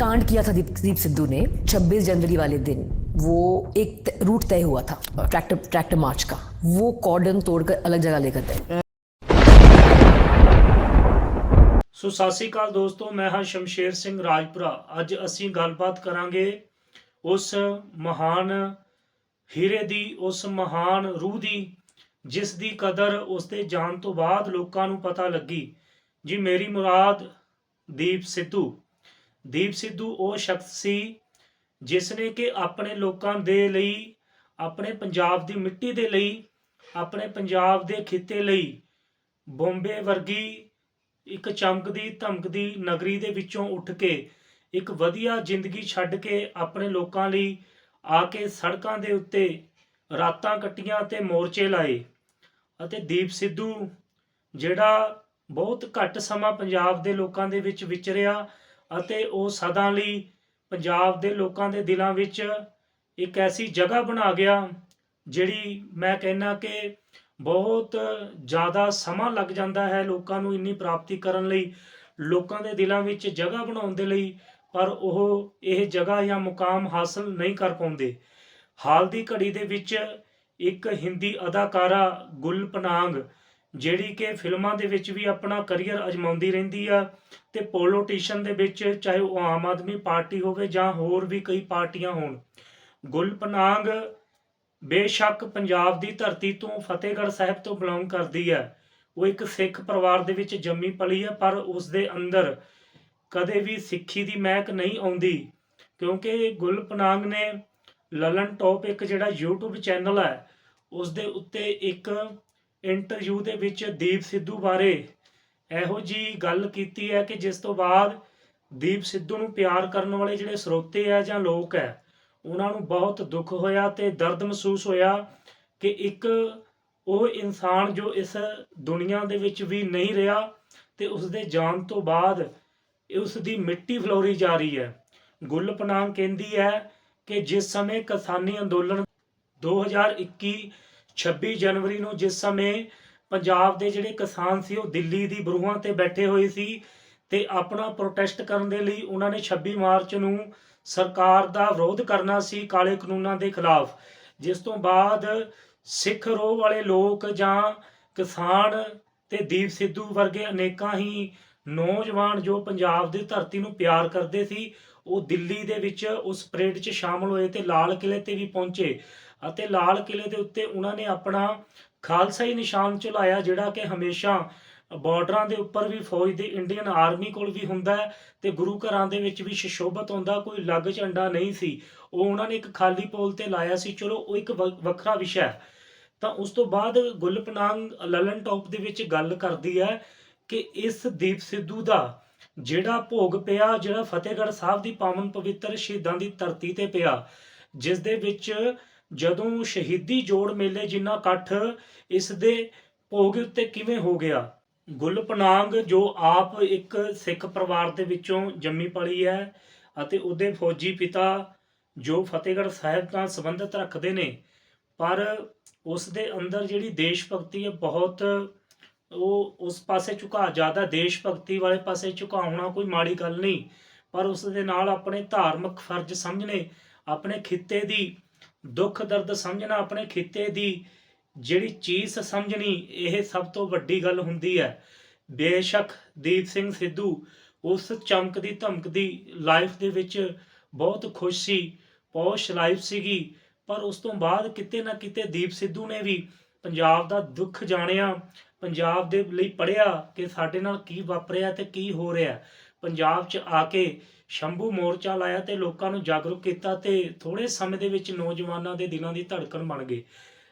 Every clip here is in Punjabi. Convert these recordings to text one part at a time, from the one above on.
कांड किया था दीप, दीप सिद्धू ने 26 जनवरी वाले दिन वो एक त- रूट तय हुआ था ट्रैक्टर ट्रैक्टर मार्च का वो कॉर्डन तोड़कर अलग जगह लेकर गए ਸੋ ਸਤਿ ਸ਼੍ਰੀ ਅਕਾਲ ਦੋਸਤੋ ਮੈਂ ਹਾਂ ਸ਼ਮਸ਼ੇਰ ਸਿੰਘ ਰਾਜਪੁਰਾ ਅੱਜ ਅਸੀਂ ਗੱਲਬਾਤ ਕਰਾਂਗੇ ਉਸ ਮਹਾਨ ਹੀਰੇ ਦੀ ਉਸ ਮਹਾਨ ਰੂਹ ਦੀ ਜਿਸ ਦੀ ਕਦਰ ਉਸ ਦੇ ਜਾਣ ਤੋਂ ਬਾਅਦ ਲੋਕਾਂ ਨੂੰ ਪਤਾ ਲੱਗੀ ਜੀ ਮੇਰੀ ਮੁਰਾਦ ਦੀਪ ਸਿੱਧੂ ਦੀਪ ਸਿੱਧੂ ਉਹ ਸ਼ਖਸ ਸੀ ਜਿਸ ਨੇ ਕਿ ਆਪਣੇ ਲੋਕਾਂ ਦੇ ਲਈ, ਆਪਣੇ ਪੰਜਾਬ ਦੀ ਮਿੱਟੀ ਦੇ ਲਈ, ਆਪਣੇ ਪੰਜਾਬ ਦੇ ਖਿੱਤੇ ਲਈ ਬੰਬੇ ਵਰਗੀ ਇੱਕ ਚਮਕਦੀ ਧਮਕਦੀ ਨਗਰੀ ਦੇ ਵਿੱਚੋਂ ਉੱਠ ਕੇ ਇੱਕ ਵਧੀਆ ਜ਼ਿੰਦਗੀ ਛੱਡ ਕੇ ਆਪਣੇ ਲੋਕਾਂ ਲਈ ਆ ਕੇ ਸੜਕਾਂ ਦੇ ਉੱਤੇ ਰਾਤਾਂ ਕੱਟੀਆਂ ਤੇ ਮੋਰਚੇ ਲਾਏ ਅਤੇ ਦੀਪ ਸਿੱਧੂ, ਜਿਹੜਾ ਬਹੁਤ ਘੱਟ ਸਮਾਂ ਪੰਜਾਬ ਦੇ ਲੋਕਾਂ ਦੇ ਵਿੱਚ ਵਿਚਰਿਆ ਅਤੇ ਉਹ ਸਦਾ ਲਈ ਪੰਜਾਬ ਦੇ ਲੋਕਾਂ ਦੇ ਦਿਲਾਂ ਵਿੱਚ ਇੱਕ ਐਸੀ ਜਗ੍ਹਾ ਬਣਾ ਗਿਆ ਜਿਹੜੀ ਮੈਂ ਕਹਿੰਨਾ ਕਿ ਬਹੁਤ ਜ਼ਿਆਦਾ ਸਮਾਂ ਲੱਗ ਜਾਂਦਾ ਹੈ ਲੋਕਾਂ ਨੂੰ ਇੰਨੀ ਪ੍ਰਾਪਤੀ ਕਰਨ ਲਈ, ਲੋਕਾਂ ਦੇ ਦਿਲਾਂ ਵਿੱਚ ਜਗ੍ਹਾ ਬਣਾਉਣ ਦੇ ਲਈ, ਪਰ ਉਹ ਇਹ ਜਗ੍ਹਾ ਜਾਂ ਮੁਕਾਮ ਹਾਸਲ ਨਹੀਂ ਕਰ ਪਾਉਂਦੇ। ਹਾਲ ਦੀ ਘੜੀ ਦੇ ਵਿੱਚ ਇੱਕ ਹਿੰਦੀ ਅਦਾਕਾਰਾ ਗੁਲ ਪਨਾਂਗ ਜਿਹੜੀ ਕਿ ਫਿਲਮਾਂ ਦੇ ਵਿੱਚ ਵੀ ਆਪਣਾ ਕਰੀਅਰ ਅਜਮਾਉਂਦੀ ਰਹਿੰਦੀ ਆ ਤੇ ਪੋਲੀਟੀਸ਼ੀਅਨ ਦੇ ਵਿੱਚ ਚਾਹੇ ਉਹ ਆਮ ਆਦਮੀ ਪਾਰਟੀ ਹੋਵੇ ਜਾਂ ਹੋਰ ਵੀ ਕਈ ਪਾਰਟੀਆਂ ਹੋਣ। ਗੁਲਪਨਾਂਗ ਬੇਸ਼ੱਕ ਪੰਜਾਬ ਦੀ ਧਰਤੀ ਤੋਂ ਫਤਿਹਗੜ੍ਹ ਸਾਹਿਬ ਤੋਂ ਬਿਲੋਂਗ ਕਰਦੀ ਹੈ ਉਹ ਇੱਕ ਸਿੱਖ ਪਰਿਵਾਰ ਦੇ ਵਿੱਚ ਜੰਮੀ ਪਲੀ ਹੈ ਪਰ ਉਸ ਦੇ ਅੰਦਰ ਕਦੇ ਵੀ ਸਿੱਖੀ ਦੀ ਮਹਿਕ ਨਹੀਂ ਆਉਂਦੀ, ਕਿਉਂਕਿ ਗੁਲ ਪਨਾਂਗ ਨੇ ਲਲਨ ਟੌਪ ਇੱਕ ਜਿਹੜਾ YouTube ਚੈਨਲ ਹੈ ਉਸ ਦੇ ਉੱਤੇ ਇੱਕ ਇੰਟਰਵਿਊ ਦੇ ਵਿੱਚ ਦੀਪ ਸਿੱਧੂ ਬਾਰੇ ਇਹੋ ਜੀ ਗੱਲ ਕੀਤੀ ਹੈ ਕਿ ਜਿਸ ਤੋਂ ਬਾਅਦ ਦੀਪ ਸਿੱਧੂ ਨੂੰ ਪਿਆਰ ਕਰਨ ਵਾਲੇ ਜਿਹੜੇ ਸਰੋਤੇ ਹੈ ਜਾਂ ਲੋਕ ਹੈ ਉਹਨਾਂ ਨੂੰ ਬਹੁਤ ਦੁੱਖ ਹੋਇਆ ਤੇ ਦਰਦ ਮਹਿਸੂਸ ਹੋਇਆ ਕਿ ਇੱਕ ਉਹ ਇਨਸਾਨ ਜੋ ਇਸ ਦੁਨੀਆ ਦੇ ਵਿੱਚ ਵੀ ਨਹੀਂ ਰਿਹਾ ਤੇ ਉਸ ਦੇ ਜਾਣ ਤੋਂ ਬਾਅਦ ਉਸ ਦੀ ਮਿੱਟੀ ਫਲੋਰੀ ਜਾ ਰਹੀ ਹੈ। ਗੁੱਲ ਪਨਾਂਗ ਕਹਿੰਦੀ ਹੈ ਕਿ ਜਿਸ ਸਮੇਂ ਕਿਸਾਨੀ ਅੰਦੋਲਨ 2021 26 ਜਨਵਰੀ ਨੂੰ ਜਿਸ ਸਮੇਂ ਪੰਜਾਬ ਦੇ ਜਿਹੜੇ ਕਿਸਾਨ ਸੀ, ਉਹ ਦਿੱਲੀ ਦੀ ਬਰੂਹਾਂ ਤੇ ਬੈਠੇ ਹੋਏ ਸੀ ਤੇ ਆਪਣਾ ਪ੍ਰੋਟੈਸਟ ਕਰਨ ਦੇ ਲਈ ਉਹਨਾਂ ਨੇ 26 ਮਾਰਚ ਨੂੰ ਸਰਕਾਰ ਦਾ ਵਿਰੋਧ ਕਰਨਾ ਸੀ ਕਾਲੇ ਕਾਨੂੰਨਾਂ ਦੇ ਖਿਲਾਫ, ਜਿਸ ਤੋਂ ਬਾਅਦ ਸਿੱਖ ਰੋਹ ਵਾਲੇ ਲੋਕ ਜਾਂ ਕਿਸਾਨ ਤੇ ਦੀਪ ਸਿੱਧੂ ਵਰਗੇ ਅਨੇਕਾਂ ਹੀ ਨੌਜਵਾਨ ਜੋ ਪੰਜਾਬ ਦੀ ਧਰਤੀ ਨੂੰ ਪਿਆਰ ਕਰਦੇ ਸੀ ਉਹ ਦਿੱਲੀ ਦੇ ਵਿੱਚ ਉਸ ਪਰੇਡ 'ਚ ਸ਼ਾਮਲ ਹੋਏ ਤੇ ਲਾਲ ਕਿਲੇ ਤੇ ਵੀ ਪਹੁੰਚੇ ਅਤੇ ਲਾਲ ਕਿਲੇ ਦੇ ਉੱਤੇ ਉਹਨਾਂ ਨੇ ਆਪਣਾ ਖਾਲਸਾਈ ਨਿਸ਼ਾਨ ਚੁਲਾਇਆ, ਜਿਹੜਾ ਕਿ ਹਮੇਸ਼ਾ ਬਾਰਡਰਾਂ ਦੇ ਉੱਪਰ ਵੀ ਫੌਜ ਦੀ ਇੰਡੀਅਨ ਆਰਮੀ ਕੋਲ ਵੀ ਹੁੰਦਾ ਹੈ ਤੇ ਗੁਰੂ ਘਰਾਂ ਦੇ ਵਿੱਚ ਵੀ ਸ਼ਸ਼ੋਭਤ ਹੁੰਦਾ, ਕੋਈ ਲੱਗ ਝੰਡਾ ਨਹੀਂ ਸੀ। ਉਹ ਉਹਨਾਂ ਨੇ ਇੱਕ ਖਾਲੀ ਪੋਲ ਤੇ ਲਾਇਆ ਸੀ। ਚਲੋ, ਉਹ ਇੱਕ ਵ- ਵੱਖਰਾ ਵਿਸ਼ਾ ਹੈ। ਤਾਂ ਉਸ ਤੋਂ ਬਾਅਦ ਗੁਲਪਨਾਂਗ ਲਲਨ ਟੌਪ ਦੇ ਵਿੱਚ ਗੱਲ ਕਰਦੀ ਹੈ ਕਿ ਇਸ ਦੀਪ ਸਿੱਧੂ ਦਾ ਜਿਹੜਾ ਭੋਗ ਪਿਆ, ਜਿਹੜਾ ਫਤਿਹਗੜ੍ਹ ਸਾਹਿਬ ਦੀ ਪਾਵਨ ਪਵਿੱਤਰ ਸ਼ਹੀਦਾਂ ਦੀ ਧਰਤੀ ਤੇ ਪਿਆ, ਜਿਸ ਦੇ ਵਿੱਚ ਜਦੋਂ ਸ਼ਹੀਦੀ ਜੋੜ ਮੇਲੇ ਜਿੰਨਾ ਇਕੱਠ, ਇਸ ਦੇ ਭੋਗ ਉੱਤੇ ਕਿਵੇਂ ਹੋ ਗਿਆ? ਗੁਲਪਨਾਂਗ ਜੋ ਆਪ ਇੱਕ ਸਿੱਖ ਪਰਿਵਾਰ ਦੇ ਵਿੱਚੋਂ ਜੰਮੀ ਪਲੀ ਹੈ ਅਤੇ ਉਹਦੇ ਫੌਜੀ ਪਿਤਾ ਜੋ ਫਤਿਹਗੜ੍ਹ ਸਾਹਿਬ ਨਾਲ ਸੰਬੰਧਿਤ ਰੱਖਦੇ ਨੇ, ਪਰ ਉਸ ਦੇ ਅੰਦਰ ਜਿਹੜੀ ਦੇਸ਼ ਭਗਤੀ ਹੈ ਬਹੁਤ ਉਹ ਉਸ ਪਾਸੇ ਝੁਕਾ, ਜ਼ਿਆਦਾ ਦੇਸ਼ ਭਗਤੀ ਵਾਲੇ ਪਾਸੇ ਝੁਕਾਉਣਾ ਕੋਈ ਮਾੜੀ ਗੱਲ ਨਹੀਂ, ਪਰ ਉਸ ਦੇ ਨਾਲ ਆਪਣੇ ਧਾਰਮਿਕ ਫਰਜ਼ ਸਮਝਣੇ, ਆਪਣੇ ਖਿੱਤੇ ਦੀ ਦੁੱਖ ਦਰਦ ਸਮਝਣਾ, ਆਪਣੇ ਖਿੱਤੇ ਦੀ ਜਿਹੜੀ ਚੀਜ਼ ਸਮਝਣੀ, ਇਹ ਸਭ ਤੋਂ ਵੱਡੀ ਗੱਲ ਹੁੰਦੀ ਹੈ। ਬੇਸ਼ੱਕ ਦੀਪ ਸਿੰਘ ਸਿੱਧੂ ਉਸ ਚਮਕਦੀ ਧਮਕਦੀ ਲਾਈਫ ਦੇ ਵਿੱਚ ਬਹੁਤ ਖੁਸ਼ ਸੀ, ਪੌਸ਼ ਲਾਈਫ ਸੀਗੀ, ਪਰ ਉਸ ਤੋਂ ਬਾਅਦ ਕਿਤੇ ਨਾ ਕਿਤੇ ਦੀਪ ਸਿੱਧੂ ਨੇ ਵੀ ਪੰਜਾਬ ਦਾ ਦੁੱਖ ਜਾਣਿਆ ਪੰਜਾਬ ਦੇ ਲਈ ਪੜਿਆ ਕਿ ਸਾਡੇ ਨਾਲ ਕੀ ਵਾਪਰਿਆ ਤੇ ਕੀ ਹੋ ਰਿਹਾ। ਪੰਜਾਬ 'ਚ ਆ ਕੇ ਸ਼ੰਭੂ ਮੋਰਚਾ ਲਾਇਆ ਤੇ ਲੋਕਾਂ ਨੂੰ ਜਾਗਰੂਕ ਕੀਤਾ ਤੇ ਥੋੜੇ ਸਮੇਂ ਦੇ ਵਿੱਚ ਨੌਜਵਾਨਾਂ ਦੇ ਦਿਲਾਂ ਦੀ ਧੜਕਣ ਬਣ ਗਏ।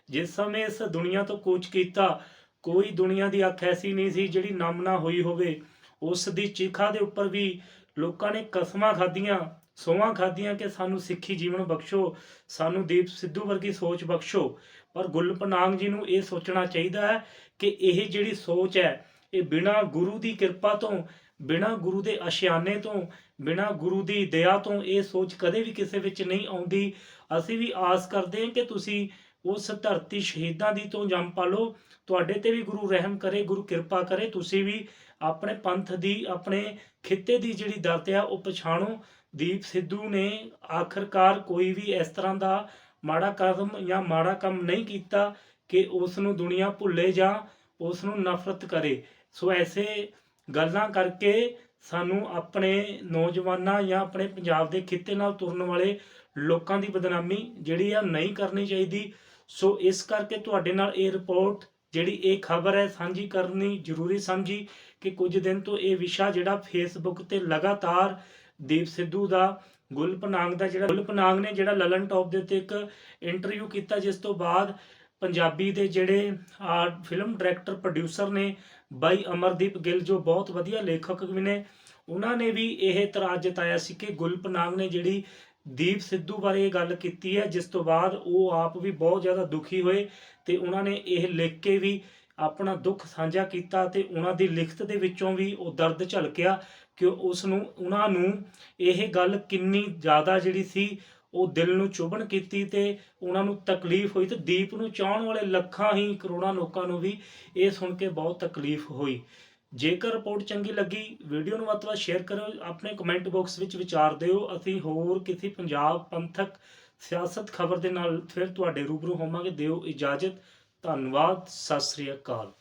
ਜਿਸ ਸਮੇਂ ਇਸ ਦੁਨੀਆ ਤੋਂ ਕੂਚ ਕੀਤਾ, ਕੋਈ ਦੁਨੀਆ ਦੀ ਅੱਖ ਐਸੀ ਨਹੀਂ ਸੀ ਜਿਹੜੀ ਨਮ ਹੋਈ ਹੋਵੇ। ਉਸ ਦੀ ਚੀਖਾ ਦੇ ਉੱਪਰ ਵੀ ਲੋਕਾਂ ਨੇ ਕਸਮਾਂ ਖਾਧੀਆਂ। ਸੋਹਾਂ ਖਾਧੀਆਂ ਕਿ ਸਾਨੂੰ ਸਿੱਖੀ ਜੀਵਨ ਬਖਸ਼ੋ, ਸਾਨੂੰ ਦੀਪ ਸਿੱਧੂ ਵਰਗੀ ਸੋਚ ਬਖਸ਼ੋ। ਪਰ ਗੁਲਪਨਾਂਗ ਜੀ ਨੂੰ ਇਹ ਸੋਚਣਾ ਚਾਹੀਦਾ ਹੈ ਕਿ ਇਹ ਜਿਹੜੀ ਸੋਚ ਹੈ, ਇਹ ਬਿਨਾਂ ਗੁਰੂ ਦੀ ਕਿਰਪਾ ਤੋਂ, ਬਿਨਾਂ ਗੁਰੂ ਦੇ ਅਸ਼ਿਆਨੇ ਤੋਂ, ਬਿਨਾਂ ਗੁਰੂ ਦੀ ਦਇਆ ਤੋਂ ਇਹ ਸੋਚ ਕਦੇ ਵੀ ਕਿਸੇ ਵਿੱਚ ਨਹੀਂ ਆਉਂਦੀ। ਅਸੀਂ ਵੀ ਆਸ ਕਰਦੇ ਹਾਂ ਕਿ ਤੁਸੀਂ ਉਸ ਧਰਤੀ ਸ਼ਹੀਦਾਂ ਦੀ ਤੋਂ ਜੰਮ ਪਾਲੋ। ਤੁਹਾਡੇ ਤੇ ਵੀ ਗੁਰੂ ਰਹਿਮ ਕਰੇ, ਗੁਰੂ ਕਿਰਪਾ ਕਰੇ। ਤੁਸੀਂ ਵੀ ਆਪਣੇ ਪੰਥ ਦੀ, ਆਪਣੇ ਖਿੱਤੇ ਦੀ ਜਿਹੜੀ ਦਰ ਆ ਉਹ ਪਛਾਣੋ। ਦੀਪ ਸਿੱਧੂ ਨੇ ਆਖਰਕਾਰ ਕੋਈ ਵੀ ਇਸ ਤਰ੍ਹਾਂ ਦਾ ਮਾੜਾ ਕਦਮ ਜਾਂ ਮਾੜਾ ਕੰਮ ਨਹੀਂ ਕੀਤਾ ਕਿ ਉਸ ਨੂੰ ਦੁਨੀਆ ਭੁੱਲੇ ਜਾਂ ਉਸ ਨੂੰ ਨਫ਼ਰਤ ਕਰੇ। ਸੋ ਐਸੇ ਗੱਲਾਂ ਕਰਕੇ ਸਾਨੂੰ ਆਪਣੇ ਨੌਜਵਾਨਾਂ ਜਾਂ ਆਪਣੇ ਪੰਜਾਬ ਦੇ ਖਿੱਤੇ ਨਾਲ ਤੁਰਨ ਵਾਲੇ ਲੋਕਾਂ ਦੀ ਬਦਨਾਮੀ ਜਿਹੜੀ ਆ ਨਹੀਂ ਕਰਨੀ ਚਾਹੀਦੀ। ਸੋ ਇਸ ਕਰਕੇ ਤੁਹਾਡੇ ਨਾਲ ਇਹ ਰਿਪੋਰਟ, ਜਿਹੜੀ ਇਹ ਖਬਰ ਹੈ, ਸਾਂਝੀ ਕਰਨੀ ਜ਼ਰੂਰੀ ਸਮਝੀ ਕਿ ਕੁਝ ਦਿਨ ਤੋਂ ਇਹ ਵਿਸ਼ਾ ਜਿਹੜਾ ਫੇਸਬੁੱਕ ਤੇ ਲਗਾਤਾਰ ਦੀਪ ਸਿੱਧੂ ਦਾ ਗੁਲਪਨਾਂਗ ਦਾ ਜਿਹੜਾ ਗੁਲਪਨਾਂਗ ਨੇ ਜਿਹੜਾ ਲਲਨ ਟੌਪ ਦੇ ਉੱਤੇ ਇੱਕ ਇੰਟਰਵਿਊ ਕੀਤਾ, ਜਿਸ ਤੋਂ ਬਾਅਦ ਪੰਜਾਬੀ ਦੇ ਜਿਹੜੇ, ਆ ਫਿਲਮ ਡਾਇਰੈਕਟਰ ਪ੍ਰੋਡਿਊਸਰ ਨੇ ਬਾਈ ਅਮਰਦੀਪ ਗਿੱਲ, ਜੋ ਬਹੁਤ ਵਧੀਆ ਲੇਖਕ ਵੀ ਨੇ, ਉਹਨਾਂ ਨੇ ਵੀ ਇਹ ਇਤਰਾਜ਼ ਜਤਾਇਆ ਸੀ ਕਿ ਗੁਲਪਨਾਂਗ ਨੇ ਜਿਹੜੀ ਦੀਪ ਸਿੱਧੂ ਬਾਰੇ ਇਹ ਗੱਲ ਕੀਤੀ ਹੈ, ਜਿਸ ਤੋਂ ਬਾਅਦ ਉਹ ਆਪ ਵੀ ਬਹੁਤ ਜ਼ਿਆਦਾ ਦੁਖੀ ਹੋਏ ਤੇ ਉਹਨਾਂ ਨੇ ਇਹ ਲਿਖ ਕੇ ਵੀ ਆਪਣਾ ਦੁੱਖ ਸਾਂਝਾ ਕੀਤਾ ਤੇ ਉਹਨਾਂ ਦੀ ਲਿਖਤ ਦੇ ਵਿੱਚੋਂ ਵੀ ਉਹ ਦਰਦ ਝਲਕਿਆ। ਕਿ ਉਸ ਨੂੰ ਉਹਨਾਂ ਨੂੰ ਇਹ ਗੱਲ ਕਿੰਨੀ ਜ਼ਿਆਦਾ ਜਿਹੜੀ ਸੀ, ਉਹ ਦਿਲ ਨੂੰ ਚੁਭਣ ਕੀਤੀ ਤੇ ਉਹਨਾਂ ਨੂੰ ਤਕਲੀਫ ਹੋਈ ਤੇ ਦੀਪ ਨੂੰ ਚਾਹਣ ਵਾਲੇ ਲੱਖਾਂ ਹੀ ਕਰੋੜਾਂ ਲੋਕਾਂ ਨੂੰ ਵੀ ਇਹ ਸੁਣ ਕੇ ਬਹੁਤ ਤਕਲੀਫ ਹੋਈ। ਜੇਕਰ ਰਿਪੋਰਟ ਚੰਗੀ ਲੱਗੀ, ਵੀਡੀਓ ਨੂੰ ਵੱਧ ਤੋਂ ਵੱਧ ਸ਼ੇਅਰ ਕਰੋ ਆਪਣੇ ਕਮੈਂਟ ਬਾਕਸ ਵਿੱਚ ਵਿਚਾਰ ਦਿਓ। ਅਸੀਂ ਹੋਰ ਕਿਸੇ ਪੰਜਾਬ ਪੰਥਕ ਸਿਆਸਤ ਖਬਰ ਦੇ ਨਾਲ ਫਿਰ ਤੁਹਾਡੇ ਰੂਬਰੂ ਹੋਵਾਂਗੇ। ਦਿਓ ਇਜਾਜ਼ਤ। ਧੰਨਵਾਦ। ਸਤਿ ਸ੍ਰੀ ਅਕਾਲ।